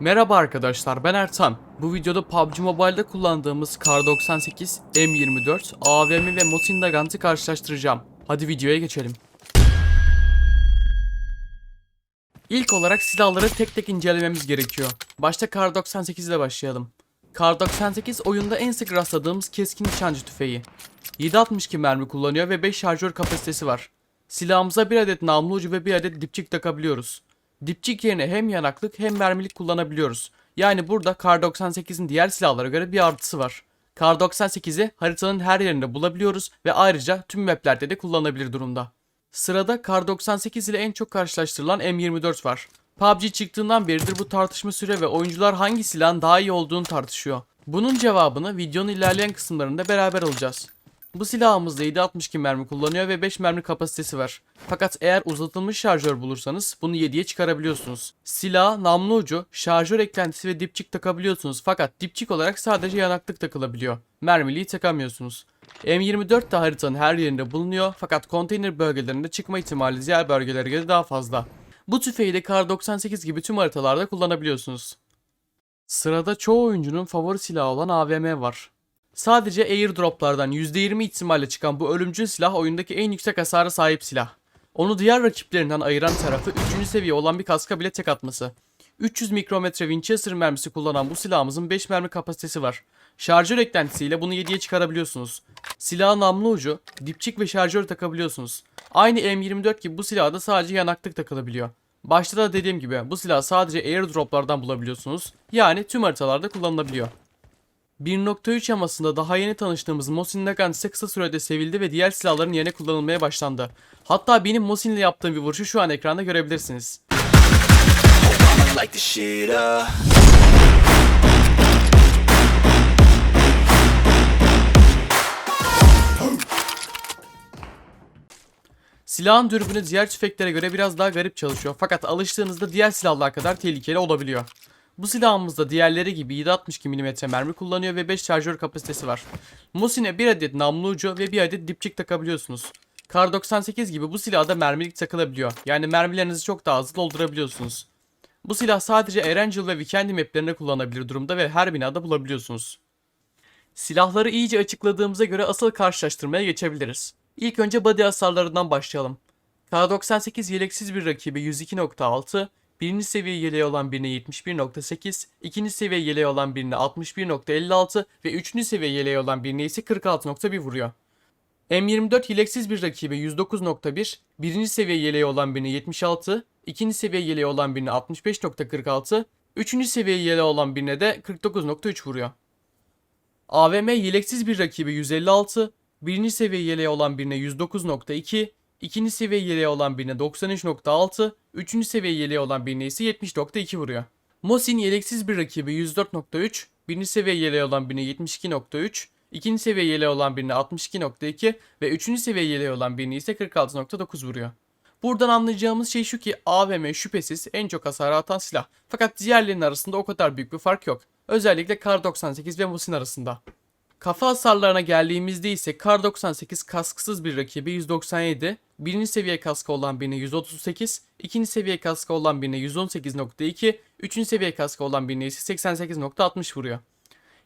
Merhaba arkadaşlar ben Ertan. Bu videoda PUBG Mobile'da kullandığımız Kar 98, M24, AVM ve Mosin Nagant'ı karşılaştıracağım. Hadi videoya geçelim. İlk olarak silahları tek tek incelememiz gerekiyor. Başta Kar 98 ile başlayalım. Kar 98 oyunda en sık rastladığımız keskin nişancı tüfeği. 7.62 mermi kullanıyor ve 5 şarjör kapasitesi var. Silahımıza bir adet namlu ucu ve bir adet dipçik takabiliyoruz. Dipçik yerine hem yanaklık hem mermilik kullanabiliyoruz. Yani burada Kar 98'in diğer silahlara göre bir artısı var. Kar 98'i haritanın her yerinde bulabiliyoruz ve ayrıca tüm maplerde de kullanılabilir durumda. Sırada Kar 98 ile en çok karşılaştırılan M24 var. PUBG çıktığından beridir bu tartışma süre ve oyuncular hangi silahın daha iyi olduğunu tartışıyor. Bunun cevabını videonun ilerleyen kısımlarında beraber alacağız. Bu silahımızda 7.62 mermi kullanıyor ve 5 mermi kapasitesi var. Fakat eğer uzatılmış şarjör bulursanız bunu 7'ye çıkarabiliyorsunuz. Silaha namlu ucu, şarjör eklentisi ve dipçik takabiliyorsunuz fakat dipçik olarak sadece yanaklık takılabiliyor. Mermiliği takamıyorsunuz. M24 de haritanın her yerinde bulunuyor fakat konteyner bölgelerinde çıkma ihtimali diğer bölgelere göre daha fazla. Bu tüfeği de Kar 98 gibi tüm haritalarda kullanabiliyorsunuz. Sırada çoğu oyuncunun favori silahı olan AVM var. Sadece airdroplardan %20 ihtimalle çıkan bu ölümcül silah oyundaki en yüksek hasara sahip silah. Onu diğer rakiplerinden ayıran tarafı 3. seviye olan bir kaska bile tek atması. 300 mikrometre Winchester mermisi kullanan bu silahımızın 5 mermi kapasitesi var. Şarjör eklentisiyle bunu 7'ye çıkarabiliyorsunuz. Silahın namlu ucu, dipçik ve şarjör takabiliyorsunuz. Aynı M24 gibi bu silahda sadece yanaklık takılabiliyor. Başta da dediğim gibi bu silahı sadece airdroplardan bulabiliyorsunuz. Yani tüm haritalarda kullanılabiliyor. 1.3 yamasında daha yeni tanıştığımız Mosin Nagant ise kısa sürede sevildi ve diğer silahların yerine kullanılmaya başlandı. Hatta benim Mosin ile yaptığım bir vuruşu şu an ekranda görebilirsiniz. Silahın dürbünü diğer tüfeklere göre biraz daha garip çalışıyor fakat alıştığınızda diğer silahlar kadar tehlikeli olabiliyor. Bu silahımızda diğerleri gibi 7.62 mm mermi kullanıyor ve 5 şarjör kapasitesi var. Mosin'e bir adet namlu ucu ve bir adet dipçik takabiliyorsunuz. Kar 98 gibi bu silahda mermilik takılabiliyor. Yani mermilerinizi çok daha hızlı doldurabiliyorsunuz. Bu silah sadece Erangel ve Vikendi maplerinde kullanılabilir durumda ve her binada bulabiliyorsunuz. Silahları iyice açıkladığımıza göre asıl karşılaştırmaya geçebiliriz. İlk önce body hasarlarından başlayalım. K98 yeleksiz bir rakibi 102.6, birinci seviye yeleği olan birine 71.8, ikinci seviye yeleği olan birine 61.56 ve üçüncü seviye yeleği olan birine ise 46.1 vuruyor. M24 yeleksiz bir rakibe 109.1, birinci seviye yeleği olan birine 76, ikinci seviye yeleği olan birine 65.46, üçüncü seviye yeleği olan birine de 49.3 vuruyor. AVM yeleksiz bir rakibi 156, birinci seviye yeleği olan birine 109.2, ikinci seviye yeleği olan birine 93.6, üçüncü seviye yeleği olan birine ise 70.2 vuruyor. Mosin yeleksiz bir rakibi 104.3, birinci seviye yeleği olan birine 72.3, ikinci seviye yeleği olan birine 62.2 ve üçüncü seviye yeleği olan birine ise 46.9 vuruyor. Buradan anlayacağımız şey şu ki AVM şüphesiz en çok hasar atan silah. Fakat diğerlerinin arasında o kadar büyük bir fark yok. Özellikle Kar 98 ve Mosin arasında. Kafa hasarlarına geldiğimizde ise Kar 98 kasksız bir rakibi 197, birinci seviye kaskı olan birine 138, ikinci seviye kaskı olan birine 118.2, üçüncü seviye kaskı olan birine ise 88.60 vuruyor.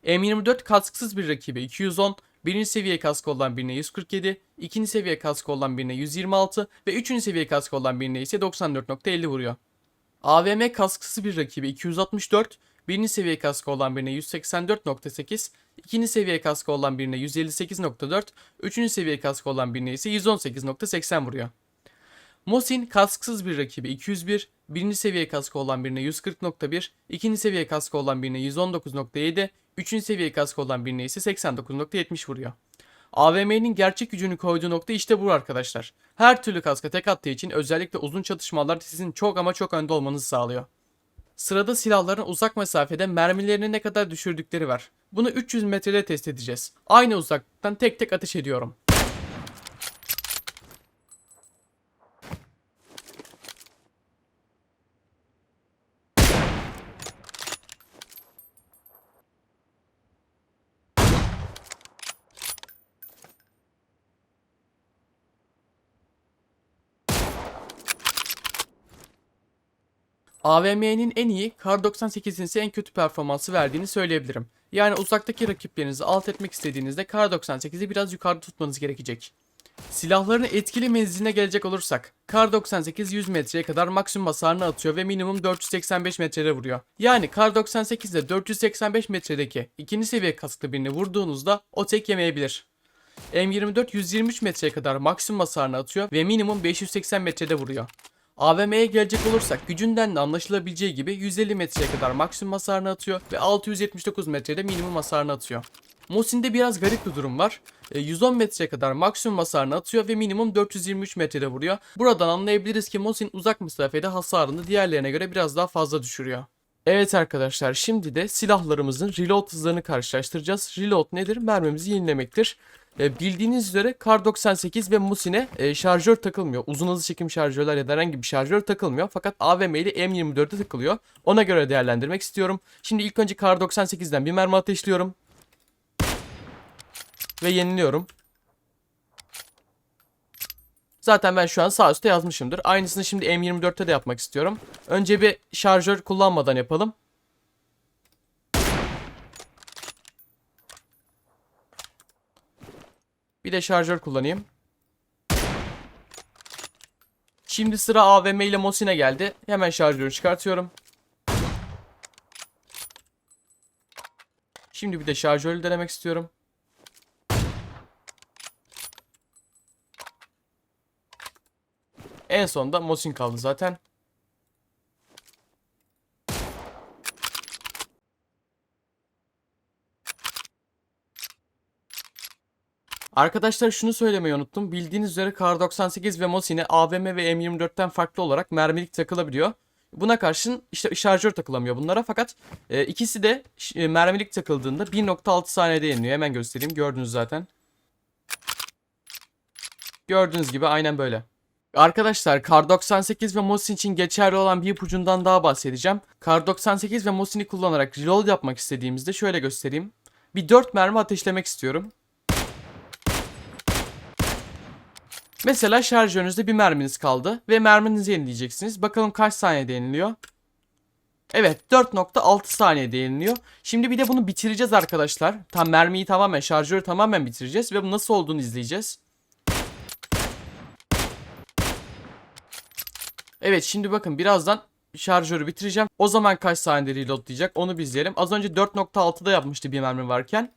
M24 kasksız bir rakibi 210, birinci seviye kaskı olan birine 147, ikinci seviye kaskı olan birine 126 ve üçüncü seviye kaskı olan birine ise 94.50 vuruyor. AVM kasksız bir rakibi 264, birinci seviye kaskı olan birine 184.8, ikinci seviye kaskı olan birine 158.4, üçüncü seviye kaskı olan birine ise 118.80 vuruyor. Mosin kasksız bir rakibi 201, birinci seviye kaskı olan birine 140.1, ikinci seviye kaskı olan birine 119.7, üçüncü seviye kaskı olan birine ise 89.70 vuruyor. AVM'nin gerçek gücünü koyduğu nokta işte bu arkadaşlar. Her türlü kaska tek attığı için özellikle uzun çatışmalarda sizin çok ama çok önde olmanızı sağlıyor. Sırada silahların uzak mesafede mermilerini ne kadar düşürdükleri var. Bunu 300 metrede test edeceğiz. Aynı uzaklıktan tek tek ateş ediyorum. AVM'nin en iyi, Kar 98'in ise en kötü performansı verdiğini söyleyebilirim. Yani uzaktaki rakiplerinizi alt etmek istediğinizde Kar 98'i biraz yukarıda tutmanız gerekecek. Silahların etkili menziline gelecek olursak, Kar 98 100 metreye kadar maksimum hasarını atıyor ve minimum 485 metrede vuruyor. Yani Kar 98 ile 485 metredeki ikinci seviye kasklı birini vurduğunuzda o tek yemeyebilir. M24 123 metreye kadar maksimum hasarını atıyor ve minimum 580 metrede vuruyor. AVM'ye gelecek olursak gücünden de anlaşılabileceği gibi 150 metreye kadar maksimum hasarını atıyor ve 679 metrede minimum hasarını atıyor. Mosin'de biraz garip bir durum var. E, 110 metreye kadar maksimum hasarını atıyor ve minimum 423 metrede vuruyor. Buradan anlayabiliriz ki Mosin uzak mesafede hasarını diğerlerine göre biraz daha fazla düşürüyor. Evet arkadaşlar şimdi de silahlarımızın reload hızlarını karşılaştıracağız. Reload nedir? Mermimizi yenilemektir. E, bildiğiniz üzere Kar 98 ve Musin'e e, şarjör takılmıyor. Uzun hızlı çekim şarjörler ya da herhangi bir şarjör takılmıyor. Fakat AVM ile M24'e takılıyor. Ona göre değerlendirmek istiyorum. Şimdi ilk önce Kar 98'den bir mermi ateşliyorum. Ve yeniliyorum. Zaten ben şu an sağ üstte yazmışımdır. Aynısını şimdi M24'te de yapmak istiyorum. Önce bir şarjör kullanmadan yapalım. Bir de şarjör kullanayım. Şimdi sıra AVM ile Mosin'e geldi. Hemen şarjörü çıkartıyorum. Şimdi bir de şarjörü denemek istiyorum. En sonunda Mosin kaldı zaten. Arkadaşlar şunu söylemeyi unuttum. Bildiğiniz üzere Kar 98 ve Mosin'e AVM ve M24'ten farklı olarak mermilik takılabiliyor. Buna karşın işte şarjör takılamıyor bunlara fakat e, ikisi de e, mermilik takıldığında 1.6 saniyede yeniliyor. Hemen göstereyim. Gördünüz zaten. Gördüğünüz gibi aynen böyle. Arkadaşlar Kar 98 ve Mosin için geçerli olan bir ipucundan daha bahsedeceğim. Kar 98 ve Mosin'i kullanarak reload yapmak istediğimizde şöyle göstereyim. Bir 4 mermi ateşlemek istiyorum. Mesela şarjörünüzde bir merminiz kaldı ve merminizi yenileyeceksiniz. Bakalım kaç saniyede yeniliyor. Evet 4.6 saniyede yeniliyor. Şimdi bir de bunu bitireceğiz arkadaşlar. Tam mermiyi tamamen şarjörü tamamen bitireceğiz ve bu nasıl olduğunu izleyeceğiz. Evet şimdi bakın birazdan şarjörü bitireceğim. O zaman kaç saniyede reloadlayacak onu bir izleyelim. Az önce 4.6'da yapmıştı bir mermi varken.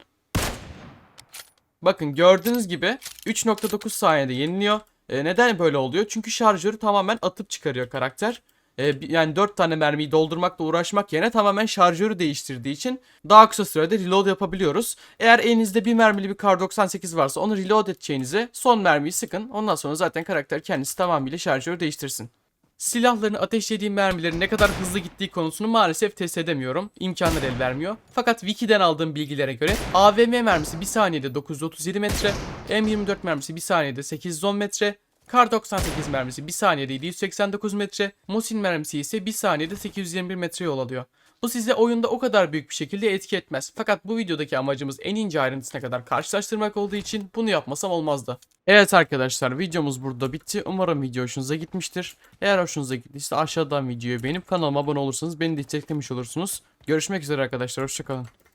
Bakın gördüğünüz gibi 3.9 saniyede yeniliyor. E, neden böyle oluyor? Çünkü şarjörü tamamen atıp çıkarıyor karakter. E, yani 4 tane mermiyi doldurmakla uğraşmak yerine tamamen şarjörü değiştirdiği için daha kısa sürede reload yapabiliyoruz. Eğer elinizde bir mermili bir Kar 98 varsa onu reload edeceğinize son mermiyi sıkın. Ondan sonra zaten karakter kendisi tamamıyla şarjörü değiştirsin. Silahların ateşlediği mermilerin ne kadar hızlı gittiği konusunu maalesef test edemiyorum. İmkanlar el vermiyor. Fakat Wiki'den aldığım bilgilere göre AVM mermisi 1 saniyede 937 metre, M24 mermisi 1 saniyede 810 metre, Kar 98 mermisi 1 saniyede 789 metre, Mosin mermisi ise 1 saniyede 821 metre yol alıyor. Bu size oyunda o kadar büyük bir şekilde etki etmez. Fakat bu videodaki amacımız en ince ayrıntısına kadar karşılaştırmak olduğu için bunu yapmasam olmazdı. Evet arkadaşlar videomuz burada bitti. Umarım video hoşunuza gitmiştir. Eğer hoşunuza gittiyse aşağıdan videoyu beğenip kanalıma abone olursanız beni desteklemiş olursunuz. Görüşmek üzere arkadaşlar. Hoşçakalın.